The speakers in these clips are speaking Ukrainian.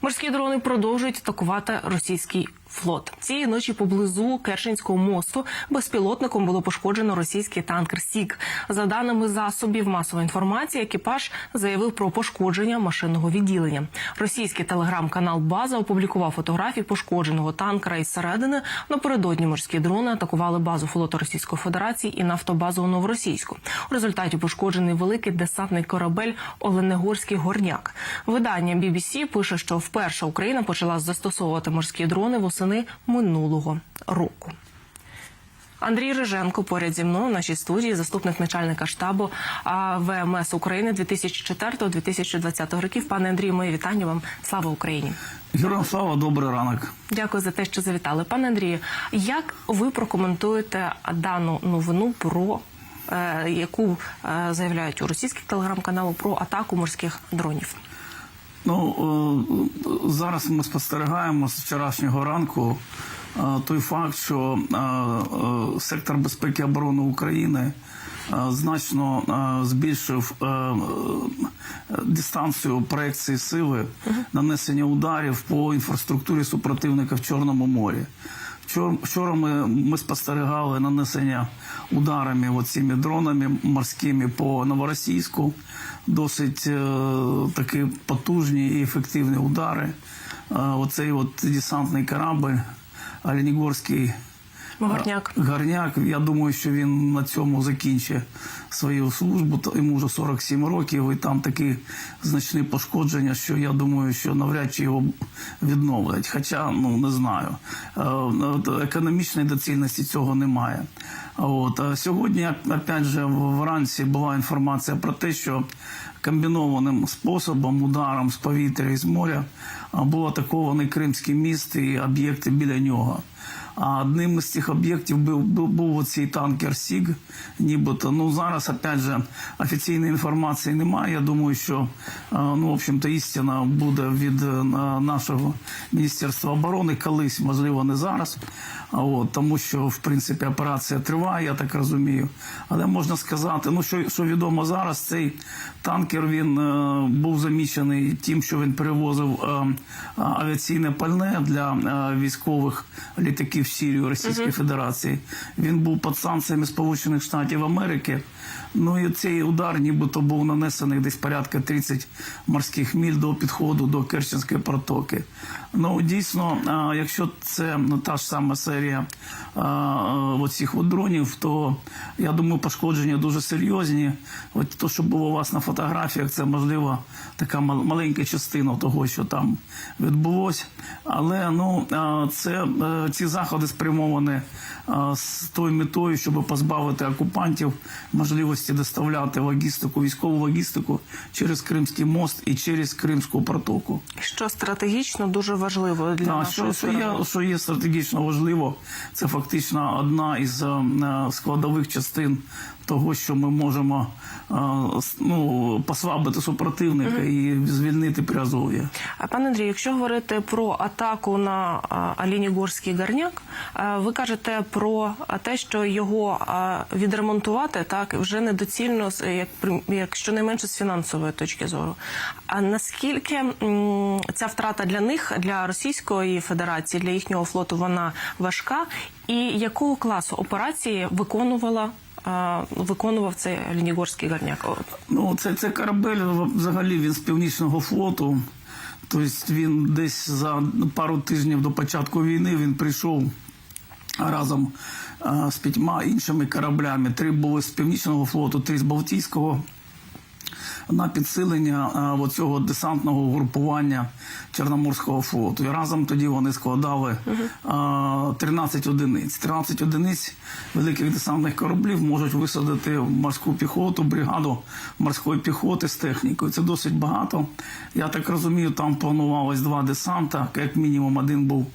Морські дрони продовжують атакувати російський флот. Цієї ночі поблизу Керченського мосту безпілотником було пошкоджено російський танкер Сік. За даними засобів масової інформації, екіпаж заявив про пошкодження машинного відділення. Російський телеграм-канал База опублікував фотографії пошкодженого танкера із середини. Напередодні морські дрони атакували базу флоту Російської Федерації і нафтобазу у Новоросійську. У результаті пошкоджений великий десантний корабель Оленегорський горняк. Видання BBC пише, що вперше Україна почала застосовувати морські дрони восени минулого року. Андрій Риженко поряд зі мною в нашій студії, заступник начальника штабу ВМС України 2004-2020 років. Пане Андрію, мої вітання вам. Слава Україні! Героям слава, добрий ранок. Дякую за те, що завітали. Пане Андрію, як ви прокоментуєте дану новину про е, яку е, заявляють у російських телеграм-каналах про атаку морських дронів? Ну е, зараз ми спостерігаємо з вчорашнього ранку е, той факт, що е, сектор безпеки і оборони України значно збільшив дистанцію проекції сили нанесення ударів по інфраструктурі супротивника в Чорному морі. Вчора, ми, ми спостерігали нанесення ударами цими дронами морськими по Новоросійську. Досить е, такі потужні і ефективні удари. Е, оцей от десантний корабль Оленігорський Горняк. Гарняк, я думаю, що він на цьому закінчить свою службу. Йому вже 47 років, і там такі значні пошкодження, що я думаю, що навряд чи його відновлять. Хоча, ну не знаю, Е, економічної доцільності цього немає. От сьогодні, опять же, вранці була інформація про те, що комбінованим способом, ударом з повітря і з моря був атакований Кримський міст і об'єкти біля нього. А одним із цих об'єктів був, був, був оцей танкер Сіг, нібито. Ну зараз, опять же, офіційної інформації немає. Я думаю, що е, ну, в общем-то, істина буде від е, нашого Міністерства оборони колись, можливо, не зараз. От, тому що, в принципі, операція триває, я так розумію. Але можна сказати, ну що, що відомо зараз, цей танкер він е, був замічений тим, що він перевозив е, авіаційне пальне для е, військових літаків Сірію Російської Федерації. Він був під санкціями Сполучених Штатів Америки. Ну і цей удар, нібито був нанесений десь порядка 30 морських міль до підходу до Керченської протоки. Ну дійсно, якщо це та ж сама серія оцих от дронів, то я думаю, пошкодження дуже серйозні. От то, що було у вас на фотографіях, це можливо така маленька частина того, що там відбулось. Але ну це е, ці заходи спрямовані а, з тою метою, щоб позбавити окупантів можливості доставляти логістику, військову логістику через Кримський мост і через Кримську протоку. Що стратегічно дуже важливо для нашої що, що, є, що є стратегічно важливо, це фактично одна із е, е, складових частин того, що ми можемо е, ну, послабити супротивника і звільнити Приазов'я. А пане Андрій, якщо говорити про атаку на а, Алінігорський гарняк, ви кажете про те, що його відремонтувати так вже недоцільно, як при- як щонайменше з фінансової точки зору. А наскільки ця втрата для них, для Російської Федерації, для їхнього флоту, вона важка, і якого класу операції виконувала? Виконував цей Алінігорський гарняк. Ну, це, це корабель взагалі він з північного флоту. Тобто він десь за пару тижнів до початку війни він прийшов разом з п'ятьма іншими кораблями. Три були з північного флоту, три з Балтійського. На підсилення е, оцього десантного групування Чорноморського флоту. І разом тоді вони складали е, 13 одиниць. 13 одиниць великих десантних кораблів можуть висадити в морську піхоту, бригаду морської піхоти з технікою. Це досить багато. Я так розумію, там планувалось два десанта. Як мінімум, один був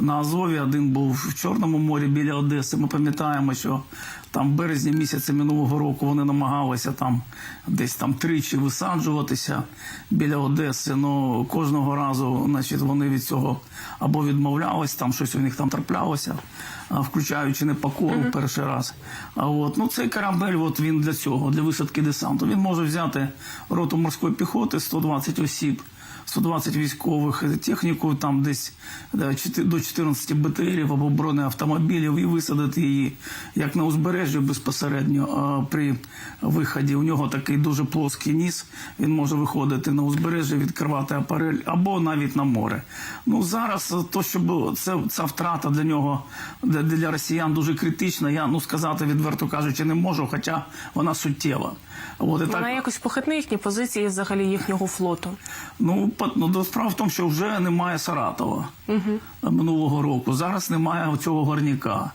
на Азові, один був в Чорному морі біля Одеси. Ми пам'ятаємо, що там в березні місяці минулого року вони намагалися там десь там тричі висаджуватися біля Одеси. Ну кожного разу, значить, вони від цього або відмовлялись, там щось у них там траплялося, включаючи непокору перший раз. А от ну цей корабель, от він для цього, для висадки десанту. Він може взяти роту морської піхоти 120 осіб. 120 військових е, техніку, там десь е, до 14 БТРів або бронеавтомобілів і висадити її як на узбережжі безпосередньо а при виході. У нього такий дуже плоский ніс. Він може виходити на узбережжя, відкривати апарель або навіть на море. Ну зараз е, то, що було, це ця втрата для нього для, для росіян дуже критична. Я ну сказати відверто кажучи, не можу, хоча вона суттєва. От і Вона якось похитне їхні позиції взагалі їхнього флоту. Ну, ну до справа в тому, що вже немає Саратова минулого року. Зараз немає цього горняка.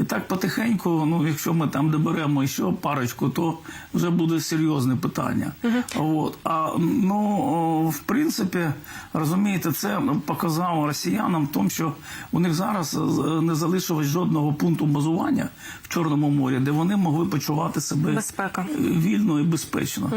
І так потихеньку, ну якщо ми там доберемо ще парочку, то вже буде серйозне питання. От. А ну в принципі, розумієте, це показало росіянам в тому, що у них зараз е, не залишилось жодного пункту базування в Чорному морі, де вони могли почувати себе Безпека. вільно і безпечно.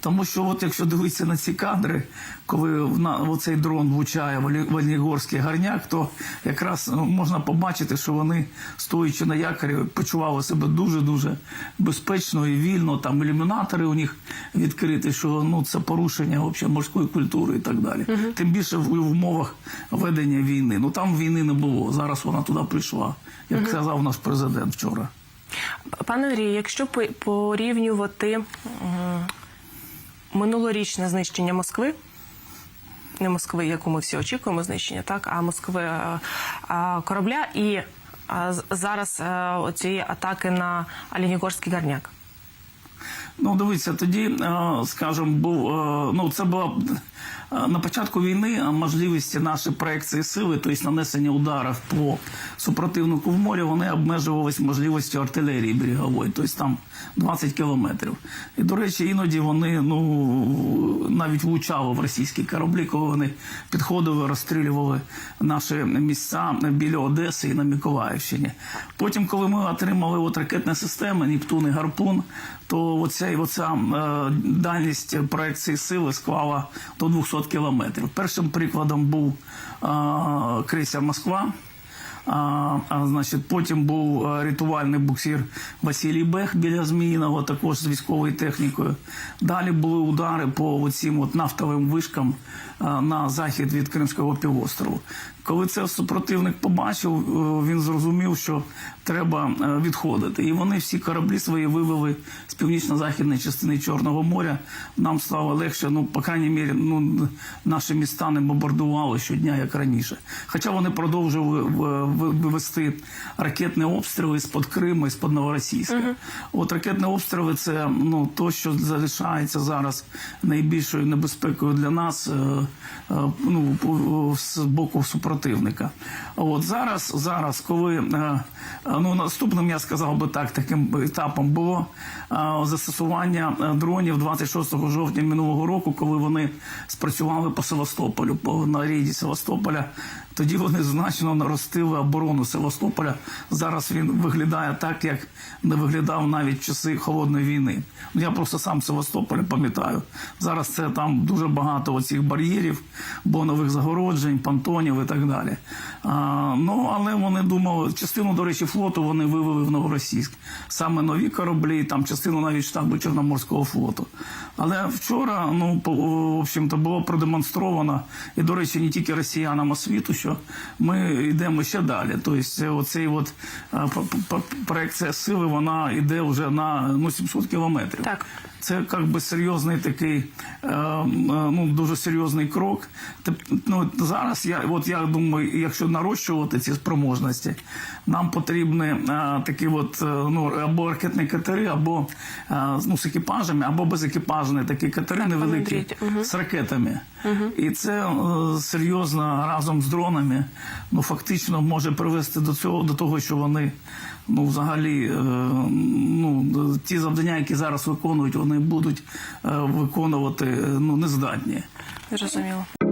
Тому що, от якщо дивитися на ці кадри, коли в на оцей дрон влучає в Олі- в Олігорський гарняк, то якраз ну, можна побачити, що вони, стоячи на якорі, почували себе дуже дуже безпечно і вільно. Там ілюмінатори у них відкриті, що ну це порушення взагалі морської культури і так далі. Тим більше в, в умовах ведення війни. Ну там війни не було. Зараз вона туди прийшла, як сказав наш президент вчора. Пане Андрію, якщо порівнювати минулорічне знищення Москви. Не Москви, яку ми всі очікуємо знищення, так а Москви е, е, корабля і а, зараз е, оці атаки на Алінігорський гарняк. Ну, дивіться, тоді, е, скажімо, був е, ну це була е, на початку війни можливості нашої проекції сили, тобто нанесення ударів по супротивнику в морі, вони обмежувалися можливістю артилерії берегової, тобто там 20 кілометрів. І до речі, іноді вони ну навіть влучали в російські кораблі, коли вони підходили, розстрілювали наші місця біля Одеси і на Миколаївщині. Потім, коли ми отримали от ракетні системи Нептун і Гарпун, то оця, оця е, дальність проекції сили склала до 200 кілометрів. Першим прикладом був е, крейсер Москва. А, а, значить, потім був е, рятувальний буксир Василій Бех біля Зміїного, також з військовою технікою. Далі були удари по цим от нафтовим вишкам на захід від Кримського півострову. Коли це супротивник побачив, е, він зрозумів, що треба е, відходити. І вони всі кораблі свої вивели з північно-західної частини Чорного моря. Нам стало легше, ну, по крайній мірі, ну, наші міста не бомбардували щодня, як раніше. Хоча вони продовжували в- в- вивести ракетні обстріли з-под Криму і з-под Новоросійська. От ракетні обстріли це ну, то, що залишається зараз найбільшою небезпекою для нас е, е, ну, з боку супротивника. От зараз, зараз, коли е, е, ну, наступним, я сказав би так, таким етапом було е, застосування е, дронів 26 жовтня минулого року, коли вони спрацювали по Севастополю, по на рейді Севастополя. Тоді вони значно наростили оборону Севастополя. Зараз він виглядає так, як не виглядав навіть часи холодної війни. Ну, Я просто сам Севастополь пам'ятаю. Зараз це там дуже багато оцих бар'єрів, бонових загороджень, понтонів і так далі. А, ну але вони думали, частину, до речі, флоту вони вивели в Новоросійськ. Саме нові кораблі, там частину навіть штабу Чорноморського флоту. Але вчора, ну в общем-то, було продемонстровано, і, до речі, не тільки росіянам, а світу, що ми йдемо ще далі. Тобто, оцей от проекція сили, вона йде вже на ну, 700 кілометрів. Так. Це як би серйозний такий, е, е, ну дуже серйозний крок. Ну зараз я, от я думаю, якщо нарощувати ці спроможності, нам потрібні е, такі, от ну або ракетні катери, або ну з екіпажами, або безекіпажні такі катери невеликі Андрій, мгм. з ракетами. І це серйозно разом з дронами, ну фактично може привести до цього, до того, що вони ну взагалі ну ті завдання, які зараз виконують, вони будуть е, виконувати е, ну нездатні. Зрозуміло.